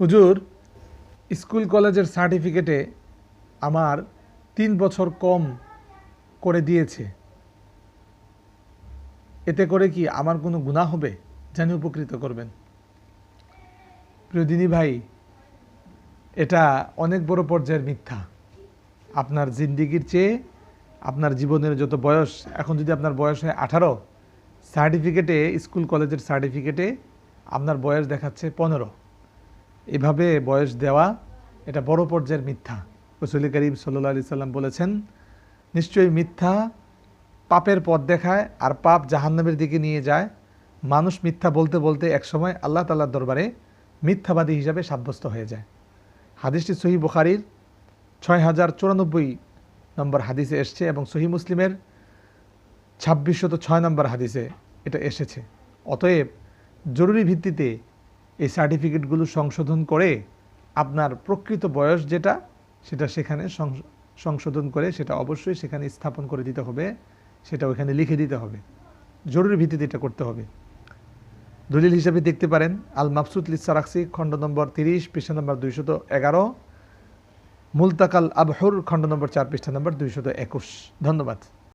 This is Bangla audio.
হুজুর, স্কুল কলেজের সার্টিফিকেটে আমার তিন বছর কম করে দিয়েছে। এতে করে কি আমার কোনো গুণা হবে? জানি উপকৃত করবেন। প্রিয়দিনী ভাই, এটা অনেক বড় পর্যায়ের মিথ্যা। আপনার জিন্দিগির চেয়ে আপনার জীবনের যত বয়স, এখন যদি আপনার বয়স হয় আঠারো, সার্টিফিকেটে, স্কুল কলেজের সার্টিফিকেটে আপনার বয়স দেখাচ্ছে পনেরো। এভাবে বয়স দেওয়া এটা বড় পর্যায়ের মিথ্যা। রসুল করিম সাল্লা আলি সাল্লাম বলেছেন, নিশ্চয়ই মিথ্যা পাপের পথ দেখায় আর পাপ জাহান্নামের দিকে নিয়ে যায়। মানুষ মিথ্যা বলতে বলতে একসময় আল্লাহ তাল্লার দরবারে মিথ্যাবাদী হিসাবে সাব্যস্ত হয়ে যায়। হাদিসটি সহি বুখারির ছয় হাজার চুরানব্বই নম্বর হাদিসে এসছে এবং সহি মুসলিমের ছাব্বিশশত ছয় নম্বর হাদিসে এটা এসেছে। অতএব জরুরি ভিত্তিতে এই সার্টিফিকেটগুলো সংশোধন করে আপনার প্রকৃত বয়স যেটা, সেটা সেখানে সংশ- সংশোধন করে সেটা অবশ্যই সেখানে স্থাপন করে দিতে হবে, সেটা ওখানে লিখে দিতে হবে। জরুরি ভিত্তিতে এটা করতে হবে। দলিল হিসাবে দেখতে পারেন আল মাফসুদ লিসারাক্সি খণ্ড নম্বর তিরিশ, পৃষ্ঠা নম্বর দুইশত এগারো, মুলতাকাল আবহর, খণ্ড নম্বর চার, পৃষ্ঠা নম্বর দুইশত একুশ। ধন্যবাদ।